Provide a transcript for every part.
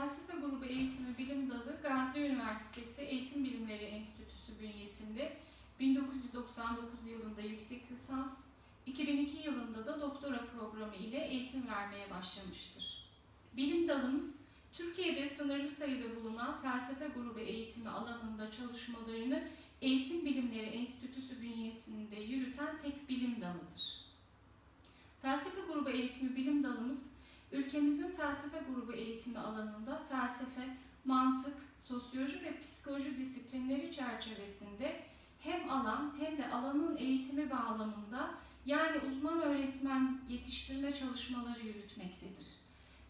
Felsefe Grubu Eğitimi Bilim Dalı Gazi Üniversitesi Eğitim Bilimleri Enstitüsü bünyesinde 1999 yılında yüksek lisans, 2002 yılında da doktora programı ile eğitim vermeye başlamıştır. Bilim dalımız, Türkiye'de sınırlı sayıda bulunan felsefe grubu eğitimi alanında çalışmalarını Eğitim Bilimleri Enstitüsü bünyesinde yürüten tek bilim dalıdır. Felsefe grubu eğitimi bilim dalımız, ülkemizin felsefe grubu eğitimi alanında felsefe, mantık, sosyoloji ve psikoloji disiplinleri çerçevesinde hem alan hem de alanın eğitimi bağlamında yani uzman öğretmen yetiştirme çalışmaları yürütmektedir.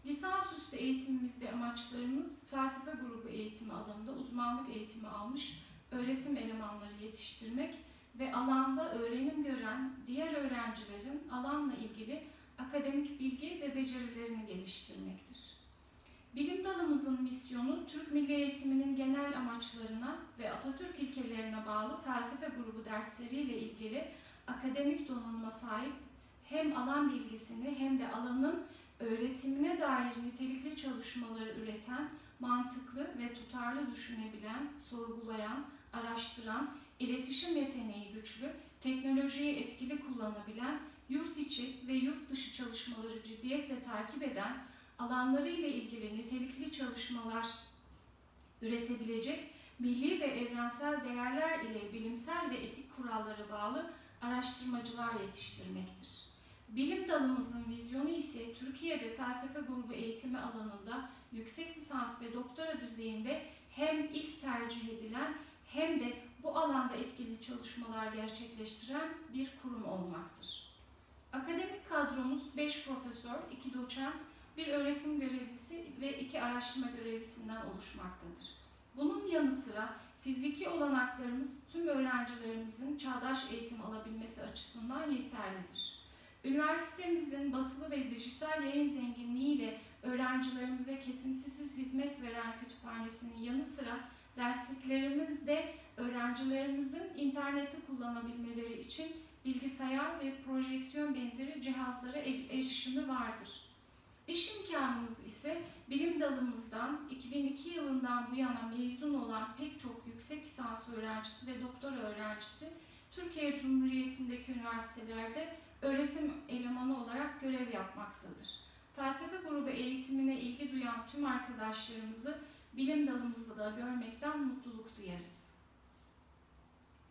Lisansüstü eğitimimizde amaçlarımız felsefe grubu eğitimi alanında uzmanlık eğitimi almış öğretim elemanları yetiştirmek ve alanda öğrenim gören diğer öğrencilerin alanla ilgili akademik bilgi ve becerilerini geliştirmektir. Bilim dalımızın misyonu Türk Milli Eğitiminin genel amaçlarına ve Atatürk ilkelerine bağlı felsefe grubu dersleriyle ilgili akademik donanıma sahip hem alan bilgisini hem de alanın öğretimine dair nitelikli çalışmaları üreten, mantıklı ve tutarlı düşünebilen, sorgulayan, araştıran, iletişim yeteneği güçlü, teknolojiyi etkili kullanabilen, yurt içi ve yurt dışı çalışmaları ciddiyetle takip eden, alanları ile ilgili nitelikli çalışmalar üretebilecek, milli ve evrensel değerler ile bilimsel ve etik kurallara bağlı araştırmacılar yetiştirmektir. Bilim dalımızın vizyonu ise Türkiye'de felsefe grubu eğitimi alanında yüksek lisans ve doktora düzeyinde hem ilk tercih edilen hem de bu alanda etkili çalışmalar gerçekleştiren bir kurum olmaktır. Akademik kadromuz 5 profesör, 2 doçent, bir öğretim görevlisi ve 2 araştırma görevlisinden oluşmaktadır. Bunun yanı sıra fiziki olanaklarımız tüm öğrencilerimizin çağdaş eğitim alabilmesi açısından yeterlidir. Üniversitemizin basılı ve dijital yayın zenginliğiyle öğrencilerimize kesintisiz hizmet veren kütüphanesinin yanı sıra dersliklerimiz de öğrencilerimizin interneti kullanabilmeleri için bilgisayar ve projeksiyon benzeri cihazlara erişimi vardır. İş imkanımız ise bilim dalımızdan 2002 yılından bu yana mezun olan pek çok yüksek lisans öğrencisi ve doktora öğrencisi Türkiye Cumhuriyeti'ndeki üniversitelerde öğretim elemanı olarak görev yapmaktadır. Felsefe grubu eğitimine ilgi duyan tüm arkadaşlarımızı bilim dalımızda da görmekten mutluluk duyarız.